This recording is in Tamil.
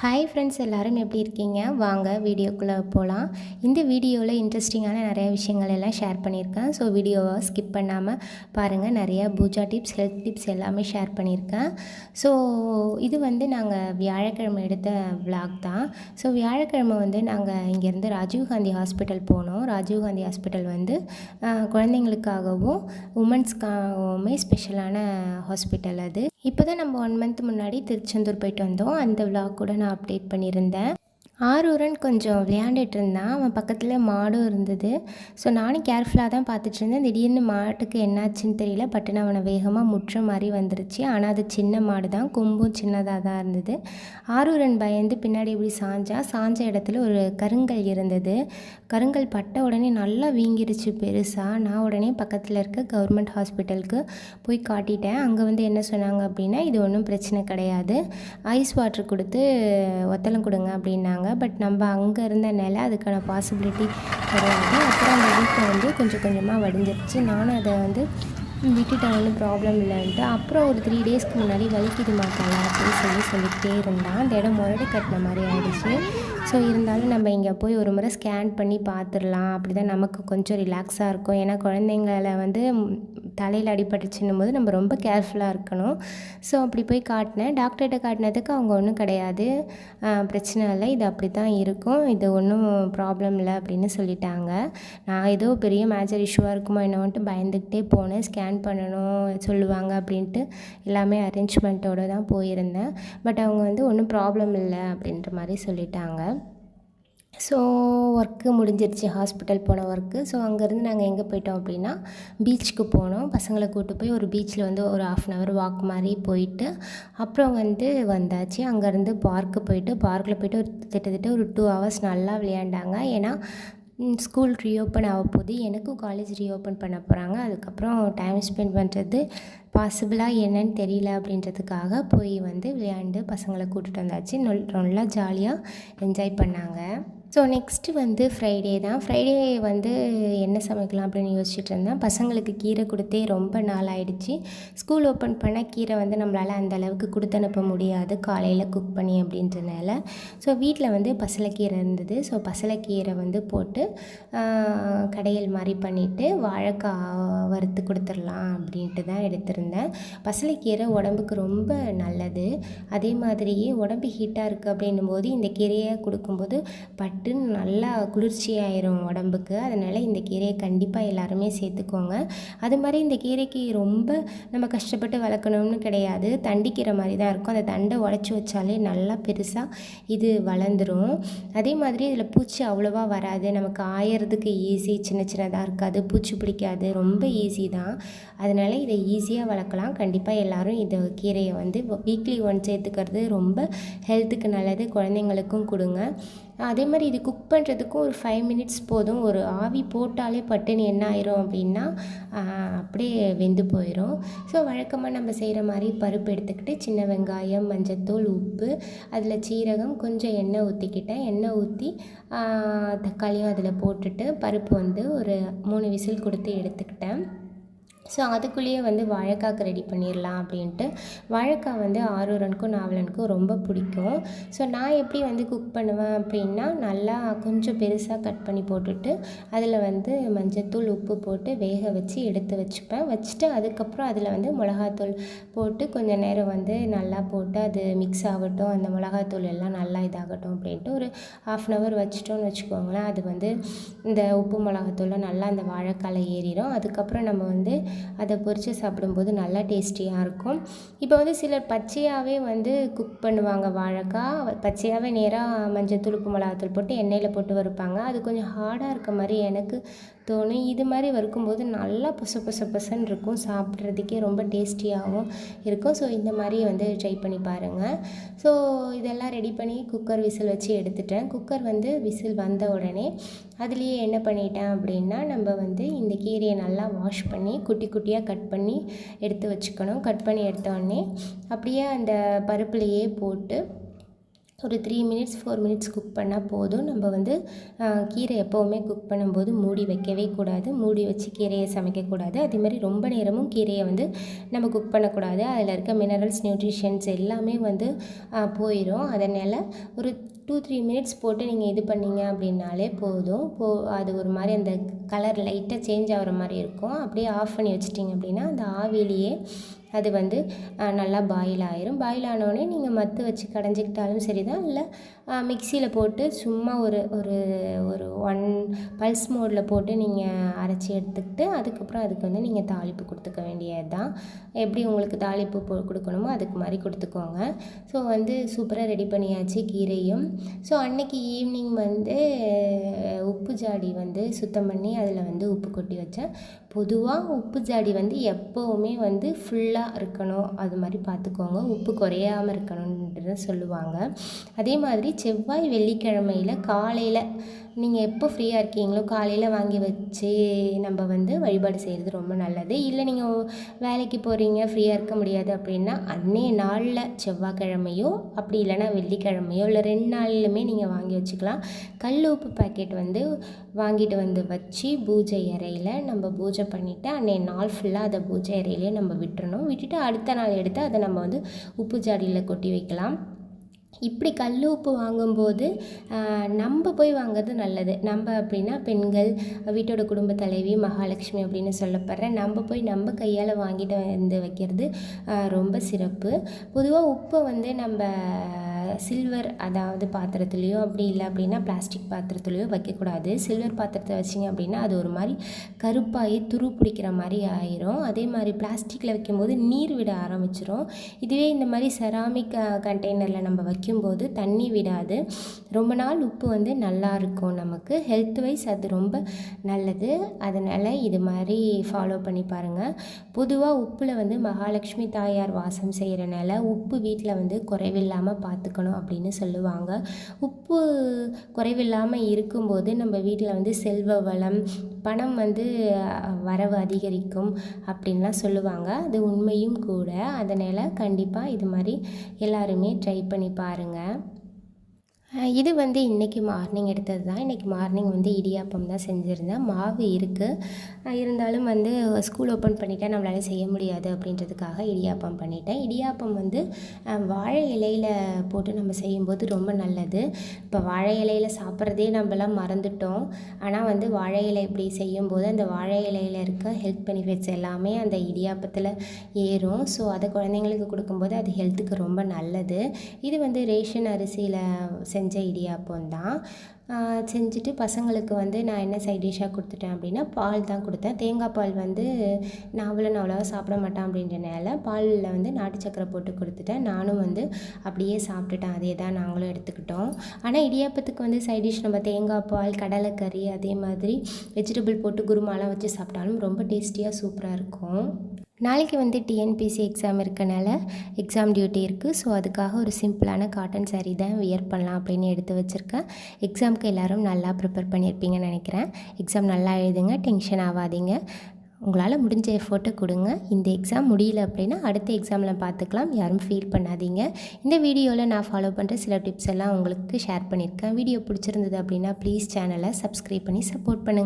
ஹாய் ஃப்ரெண்ட்ஸ் எல்லோரும் எப்படி இருக்கீங்க? வாங்க வீடியோக்குள்ளே போகலாம் இந்த வீடியோவில் இன்ட்ரெஸ்டிங்கான நிறைய விஷயங்கள் எல்லாம் ஷேர் பண்ணியிருக்கேன். ஸோ வீடியோவை ஸ்கிப் பண்ணாமல் பாருங்கள் நிறைய பூஜா டிப்ஸ் ஹெல்த் டிப்ஸ் எல்லாமே ஷேர் பண்ணியிருக்கேன். ஸோ இது வந்து நாங்கள் வியாழக்கிழமை எடுத்த விளாக் தான். ஸோ வியாழக்கிழமை வந்து நாங்கள் இங்கேருந்து ராஜீவ்காந்தி ஹாஸ்பிட்டல் போனோம். ராஜீவ்காந்தி ஹாஸ்பிட்டல் வந்து குழந்தைங்களுக்காகவும் உமன்ஸ்க்காகவுமே ஸ்பெஷலான ஹாஸ்பிட்டல் அது. இப்போ தான் நம்ம ஒன் மந்த் முன்னாடி திருச்செந்தூர் போயிட்டு வந்தோம். அந்த விழா கூட நான் அப்டேட் பண்ணியிருந்தேன். ஆரூரன் கொஞ்சம் விளையாண்டுட்டு இருந்தான். அவன் பக்கத்தில் மாடும் இருந்தது. ஸோ நானும் கேர்ஃபுல்லாக தான் பார்த்துட்டு இருந்தேன். திடீர்னு மாட்டுக்கு என்னாச்சுன்னு தெரியல. பட்டுன்னு அவனை வேகமாக முற்ற மாதிரி வந்துருச்சு. ஆனால் அது சின்ன மாடு தான். கொம்பும் சின்னதாக தான் இருந்தது. ஆரூரன் பயந்து பின்னாடி இப்படி சாஞ்சா சாஞ்ச இடத்துல ஒரு கருங்கல் இருந்தது. கருங்கல் பட்ட உடனே நல்லா வீங்கிருச்சு பெருசாக நான் உடனே பக்கத்தில் இருக்க கவர்மெண்ட் ஹாஸ்பிட்டலுக்கு போய் காட்டிட்டேன். அங்கே வந்து என்ன சொன்னாங்க அப்படின்னா இது ஒன்றும் பிரச்சனை கிடையாது. ஐஸ் வாட்டர் கொடுத்து ஒத்தலம் கொடுங்க அப்படின்னாங்க. பட் நம்ம அங்கே இருந்த அதுக்கான பாசிபிலிட்டி கிடையாது. அப்புறம் அந்த வீட்டை வந்து கொஞ்சம் கொஞ்சமாக வடிஞ்சிருச்சு. நானும் அதை வந்து விட்டுட்டேன். ஒன்றும் ப்ராப்ளம் இல்லைன்ட்டு. அப்புறம் ஒரு த்ரீ டேஸ்க்கு முன்னாடி வலிக்குது மாட்டாங்க அப்படின்னு சொல்லி சொல்லிக்கிட்டே இருந்தான். அந்த இடம் முரடு கட்டின மாதிரி ஆகிடுச்சு ஸோ இருந்தாலும் நம்ம இங்கே போய் ஒரு முறை ஸ்கேன் பண்ணி பார்த்துடலாம். அப்படி தான் நமக்கு கொஞ்சம் ரிலாக்ஸாக இருக்கும். ஏன்னா குழந்தைங்கள வந்து தலையில் அடிபட்டுச்சுன்னும் போது நம்ம ரொம்ப கேர்ஃபுல்லாக இருக்கணும். ஸோ அப்படி போய் காட்டினேன். டாக்டர்கிட்ட காட்டினதுக்கு அவங்க ஒன்றும் கிடையாது. பிரச்சனை இல்லை. இது அப்படி தான் இருக்கும். இது ஒன்றும் ப்ராப்ளம் இல்லை அப்படின்னு சொல்லிட்டாங்க. நான் ஏதோ பெரிய மேஜர் இஷ்யூவாக இருக்குமோ என்னவன்ட்டு பயந்துக்கிட்டே போனேன். ஸ்கேன் பண்ணணும் சொல்லுவாங்க அப்படின்ட்டு எல்லாமே அரேஞ்ச்மெண்ட்டோடு தான் போயிருந்தேன். பட் அவங்க வந்து ஒன்றும் ப்ராப்ளம் இல்லை அப்படின்ற மாதிரி சொல்லிட்டாங்க. ஸோ ஒர்க்கு முடிஞ்சிருச்சு ஹாஸ்பிட்டல் போன ஒர்க்கு ஸோ அங்கேருந்து நாங்கள் எங்கே போயிட்டோம் அப்படின்னா பீச்சுக்கு போனோம். பசங்களை கூட்டு போய் ஒரு பீச்சில் வந்து ஒரு ஆஃப் அன் ஹவர் வாக் மாதிரி போயிட்டு அப்புறம் வந்து வந்தாச்சு. அங்கேருந்து பார்க்கு போயிட்டு பார்க்கில் போயிட்டு ஒரு கிட்டத்தட்ட ஒரு டூ ஹவர்ஸ் நல்லா விளையாண்டாங்க. ஏன்னா ஸ்கூல் ரீஓப்பன் ஆக போகுது. எனக்கும் காலேஜ் ரீஓப்பன் பண்ண போகிறாங்க அதுக்கப்புறம் டைம் ஸ்பெண்ட் பண்ணுறது பாசிபிளாக என்னன்னு தெரியல அப்படின்றதுக்காக போய் வந்து விளையாண்டு பசங்களை கூட்டிகிட்டு வந்தாச்சு. நொல் நல்லா ஜாலியாக என்ஜாய் பண்ணாங்க. ஸோ நெக்ஸ்ட்டு வந்து ஃப்ரைடே தான். ஃப்ரைடே வந்து என்ன சமைக்கலாம் அப்படின்னு யோசிச்சுட்டு இருந்தேன். பசங்களுக்கு கீரை கொடுத்தே ரொம்ப நாள் ஆயிடுச்சு. ஸ்கூல் ஓப்பன் பண்ண கீரை வந்து நம்மளால் அந்த அளவுக்கு கொடுத்து அனுப்ப முடியாது. காலையில் குக் பண்ணி அப்படின்றனால ஸோ வீட்டில் வந்து பசலைக்கீரை இருந்தது. ஸோ பசலைக்கீரை வந்து போட்டு கடையில் கடையல் மாதிரி பண்ணிவிட்டு வாழைக்காய் வறுத்து கொடுத்துடலாம் அப்படின்ட்டு தான் எடுத்திருந்தேன். பசலைக்கீரை உடம்புக்கு ரொம்ப நல்லது. அதே மாதிரியே உடம்பு ஹீட்டாக இருக்குது அப்படின்னும் போது இந்த கீரையை கொடுக்கும்போது பட் பட்டுன்னு நல்லா குளிர்ச்சியாயிரும் உடம்புக்கு. அதனால் இந்த கீரையை கண்டிப்பாக எல்லாருமே சேர்த்துக்கோங்க. அது மாதிரி இந்த கீரைக்கு ரொம்ப நம்ம கஷ்டப்பட்டு வளர்க்கணும்னு கிடையாது. தண்டிக்கீரை மாதிரி தான் இருக்கும். அந்த தண்டை உடச்சி வச்சாலே நல்லா பெருசாக இது வளர்ந்துடும் அதே மாதிரி இதில் பூச்சி அவ்வளோவா வராது. நமக்கு ஆயறதுக்கு ஈஸி சின்ன சின்னதாக இருக்காது. பூச்சி பிடிக்காது. ரொம்ப ஈஸி தான். அதனால் இதை ஈஸியாக வளர்க்கலாம். கண்டிப்பாக எல்லாரும் இந்த கீரையை வந்து வீக்லி ஒன் சேர்த்துக்கிறது ரொம்ப ஹெல்த்துக்கு நல்லது. குழந்தைங்களுக்கும் கொடுங்க. அதே மாதிரி இது குக் பண்ணுறதுக்கும் ஒரு ஃபைவ் மினிட்ஸ் போதும். ஒரு ஆவி போட்டாலே பட்டுன்னு என்ன ஆயிரும் அப்படின்னா அப்படியே வெந்து போயிடும் ஸோ வழக்கமாக நம்ம செய்கிற மாதிரி பருப்பு எடுத்துக்கிட்டு சின்ன வெங்காயம் மஞ்சத்தூள் உப்பு அதில் சீரகம் கொஞ்சம் எண்ணெய் ஊற்றிக்கிட்டேன் எண்ணெய் ஊற்றி தக்காளியும் அதில் போட்டுட்டு பருப்பு வந்து ஒரு மூணு விசில் கொடுத்து எடுத்துக்கிட்டேன். ஸோ அதுக்குள்ளேயே வந்து வாழைக்காக்கு ரெடி பண்ணிடலாம் அப்படின்ட்டு. வாழைக்காய் வந்து ஆரூரனுக்கும் நாவலனுக்கும் ரொம்ப பிடிக்கும். ஸோ நான் எப்படி வந்து குக் பண்ணுவேன் அப்படின்னா நல்லா கொஞ்சம் பெருசாக கட் பண்ணி போட்டுட்டு அதில் வந்து மஞ்சத்தூள் உப்பு போட்டு வேக வச்சு எடுத்து வச்சுப்பேன். வச்சுட்டு அதுக்கப்புறம் அதில் வந்து மிளகாத்தூள் போட்டு கொஞ்சம் நேரம் வந்து நல்லா போட்டு அது மிக்ஸ் ஆகட்டும் அந்த மிளகாத்தூள் எல்லாம் நல்லா இதாகட்டும் அப்படின்ட்டு ஒரு ஹாஃப் அன் ஹவர் வச்சிட்டோம்னு வச்சுக்கோங்களேன். அது வந்து இந்த உப்பு மிளகாத்தூள்லாம் நல்லா அந்த வாழைக்கால ஏறிடும் அதுக்கப்புறம் நம்ம வந்து அதை பொரித்து சாப்பிடும்போது நல்லா டேஸ்டியாக இருக்கும். இப்போ வந்து சிலர் பச்சையாகவே வந்து குக் பண்ணுவாங்க. வாழைக்காய் பச்சையாகவே நேராக மஞ்சள் உப்பு மிளகாத்தூள் போட்டு எண்ணெயில் போட்டு வறுப்பாங்க. அது கொஞ்சம் ஹார்டாக இருக்க மாதிரி எனக்கு தோணும் இது மாதிரி வறுக்கும்போது நல்லா பொச பொச பொசன்னு இருக்கும். சாப்பிட்றதுக்கே ரொம்ப டேஸ்டியாகவும் இருக்கும். ஸோ இந்த மாதிரி வந்து ட்ரை பண்ணி பாருங்கள் ஸோ இதெல்லாம் ரெடி பண்ணி குக்கர் விசில் வச்சு எடுத்துட்டேன். குக்கர் வந்து விசில் வந்த உடனே அதுலேயே என்ன பண்ணிட்டேன் அப்படின்னா நம்ம வந்து இந்த கீரையை நல்லா வாஷ் பண்ணி குட்டி குட்டியாக கட் பண்ணி எடுத்து வச்சுக்கணும். கட் பண்ணி எடுத்தோடனே அப்படியே அந்த பருப்புலையே போட்டு ஒரு three minutes four minutes cook பண்ணால் போதும். நம்ம வந்து கீரை எப்போவுமே குக் பண்ணும்போது மூடி வைக்கவே கூடாது. மூடி வச்சு கீரையை சமைக்கக்கூடாது அதேமாதிரி ரொம்ப நேரமும் கீரையை வந்து நம்ம குக் பண்ணக்கூடாது. அதில் இருக்க மினரல்ஸ் நியூட்ரிஷன்ஸ் எல்லாமே வந்து போயிடும் அதனால் ஒரு டூ த்ரீ மினிட்ஸ் போட்டு நீங்கள் இது பண்ணிங்க அப்படின்னாலே போதும். போ அது ஒரு மாதிரி அந்த கலர் லைட்டாக சேஞ்ச் ஆகிற மாதிரி இருக்கும். அப்படியே ஆஃப் பண்ணி வச்சிட்டிங்க அப்படின்னா அந்த ஆவிலேயே அது வந்து நல்லா பாயில் ஆயிரும். பாயில் ஆனோடனே நீங்கள் மத்து வச்சு கடைஞ்சிக்கிட்டாலும் சரி தான் இல்லை மிக்சியில் போட்டு சும்மா ஒரு ஒரு ஒரு ஒன் பல்ஸ் மோடில் போட்டு நீங்கள் அரைச்சி எடுத்துக்கிட்டு அதுக்கப்புறம் அதுக்கு வந்து நீங்கள் தாளிப்பு கொடுத்துக்க வேண்டியது தான் எப்படி உங்களுக்கு தாளிப்பு போ கொடுக்கணுமோ அதுக்கு மாதிரி கொடுத்துக்கோங்க. ஸோ வந்து சூப்பராக ரெடி பண்ணியாச்சு கீரையும். ஸோ அன்னைக்கு ஈவினிங் வந்து உப்பு ஜாடி வந்து சுத்தம் பண்ணி அதில் வந்து உப்பு கொட்டி வச்சேன். பொதுவாக உப்பு ஜாடி வந்து எப்போவுமே வந்து ஃபுல்லாக இருக்கணும். அது மாதிரி பார்த்துக்கோங்க உப்பு குறையாமல் இருக்கணுன்றது சொல்லுவாங்க. அதே மாதிரி செவ்வாய் வெள்ளிக்கிழமையில் காலையில் நீங்கள் எப்போ ஃப்ரீயாக இருக்கீங்களோ காலையில் வாங்கி வச்சு நம்ம வந்து வழிபாடு செய்கிறது ரொம்ப நல்லது. இல்லை நீங்கள் வேலைக்கு போகிறீங்க ஃப்ரீயாக இருக்க முடியாது அப்படின்னா அன்னைய நாளில் செவ்வாய்க்கிழமையோ அப்படி இல்லைனா வெள்ளிக்கிழமையோ இல்லை ரெண்டு நாள்லையுமே நீங்கள் வாங்கி வச்சுக்கலாம். கல் உப்பு பாக்கெட் வந்து வாங்கிட்டு வந்து வச்சு பூஜை அறையில் நம்ம பூஜை பண்ணிவிட்டு அன்னைய நாள் ஃபுல்லாக அதை பூஜை அறையிலே நம்ம விட்டுறணும். விட்டுட்டு அடுத்த நாள் எடுத்து அதை நம்ம வந்து உப்பு ஜாடியில் கொட்டி வைக்கலாம். இப்படி கல் உப்பு வாங்கும்போது நம்ம போய் வாங்குறது நல்லது. நம்ம அப்படின்னா பெண்கள் வீட்டோட குடும்ப தலைவி மகாலட்சுமி அப்படின்னு சொல்லப்படுற நம்ம போய் நம்ம கையால் வாங்கிட்டு வந்து வைக்கிறது ரொம்ப சிறப்பு. பொதுவாக உப்பை வந்து நம்ம சில்வர் அதாவது பாத்திரத்துலேயோ அப்படி இல்லை அப்படின்னா பிளாஸ்டிக் பாத்திரத்துலேயோ வைக்கக்கூடாது. சில்வர் பாத்திரத்தை வச்சிங்க அப்படின்னா அது ஒரு மாதிரி கருப்பாகி துரு பிடிக்கிற மாதிரி ஆயிரும். அதே மாதிரி பிளாஸ்டிக்கில் வைக்கும்போது நீர் விட ஆரம்பிச்சிரும். இதுவே இந்த மாதிரி செராமிக் கண்டெய்னரில் நம்ம வைக்கும்போது தண்ணி விடாது. ரொம்ப நாள் உப்பு வந்து நல்லா இருக்கும் நமக்கு. ஹெல்த் வைஸ் அது ரொம்ப நல்லது. அதனால் இது மாதிரி ஃபாலோ பண்ணி பாருங்கள் பொதுவாக உப்பில் வந்து மகாலட்சுமி தாயார் வாசம் செய்கிறனால உப்பு வீட்டில் வந்து குறைவில்லாமல் பார்த்துக்கணும் இருக்கணும் அப்படின்னு சொல்லுவாங்க. உப்பு குறைவில்லாமல் இருக்கும்போது நம்ம வீட்டில் வந்து செல்வ வளம் பணம் வந்து வரவு அதிகரிக்கும் அப்படின்லாம் சொல்லுவாங்க. அது உண்மையும் கூட. அதனால் கண்டிப்பாக இது மாதிரி எல்லாருமே ட்ரை பண்ணி பாருங்கள் இது வந்து இன்றைக்கி மார்னிங் எடுத்தது தான். இன்றைக்கி மார்னிங் வந்து இடியாப்பம் தான் செஞ்சுருந்தேன். மாவு இருக்குது இருந்தாலும் வந்து ஸ்கூல் ஓப்பன் பண்ணிட்டால் நம்மளால் செய்ய முடியாது அப்படின்றதுக்காக இடியாப்பம் பண்ணிட்டேன். இடியாப்பம் வந்து வாழை இலையில் போட்டு நம்ம செய்யும்போது ரொம்ப நல்லது. இப்போ வாழை இலையில் சாப்பிட்றதே நம்மலாம் மறந்துட்டோம். ஆனால் வந்து வாழை இலை இப்படி செய்யும்போது அந்த வாழை இலையில் இருக்க ஹெல்த் பெனிஃபிட்ஸ் எல்லாமே அந்த இடியாப்பத்தில் ஏறும். ஸோ அதை குழந்தைங்களுக்கு கொடுக்கும்போது அது ஹெல்த்துக்கு ரொம்ப நல்லது. இது வந்து ரேஷன் அரிசியில் செஞ்ச இடியாப்பம் தான். செஞ்சுட்டு பசங்களுக்கு வந்து நான் என்ன சைட் டிஷ்ஷாக கொடுத்துட்டேன் அப்படின்னா பால் தான் கொடுத்தேன். தேங்காய் பால் வந்து நான் அவ்வளோ நான் அவ்வளோவா சாப்பிட மாட்டேன் அப்படின்றனால பாலில் வந்து நாட்டு சக்கரை போட்டு கொடுத்துட்டேன். நானும் வந்து அப்படியே சாப்பிட்டுட்டேன். அதே தான் நாங்களும் எடுத்துக்கிட்டோம். ஆனால் இடியாப்பத்துக்கு வந்து சைட் டிஷ் நம்ம தேங்காய் பால் கடலைக்கறி அதே மாதிரி வெஜிடபிள் போட்டு குருமாலாம் வச்சு சாப்பிட்டாலும் ரொம்ப டேஸ்டியாக சூப்பராக இருக்கும். நாளைக்கு வந்து டிஎன்பிசி எக்ஸாம் இருக்கனால எக்ஸாம் டியூட்டி இருக்குது ஸோ அதுக்காக ஒரு சிம்பிளான காட்டன் சாரீ தான் வியர் பண்ணலாம் அப்படின்னு எடுத்து வச்சுருக்கேன். எக்ஸாமுக்கு எல்லோரும் நல்லா ப்ரிப்பேர் பண்ணியிருப்பீங்கன்னு நினைக்கிறேன். எக்ஸாம் நல்லா எழுதுங்க டென்ஷன் ஆகாதீங்க. உங்களால் முடிஞ்ச எஃபோர்ட்டை கொடுங்க. இந்த எக்ஸாம் முடியல அப்படின்னா அடுத்த எக்ஸாமில் பார்த்துக்கலாம். யாரும் ஃபீல் பண்ணாதீங்க. இந்த வீடியோவில் நான் ஃபாலோ பண்ணுற சில டிப்ஸ் எல்லாம் உங்களுக்கு ஷேர் பண்ணியிருக்கேன். வீடியோ பிடிச்சிருந்தது அப்படின்னா ப்ளீஸ் சேனலை சப்ஸ்கிரைப் பண்ணி சப்போர்ட் பண்ணுங்கள்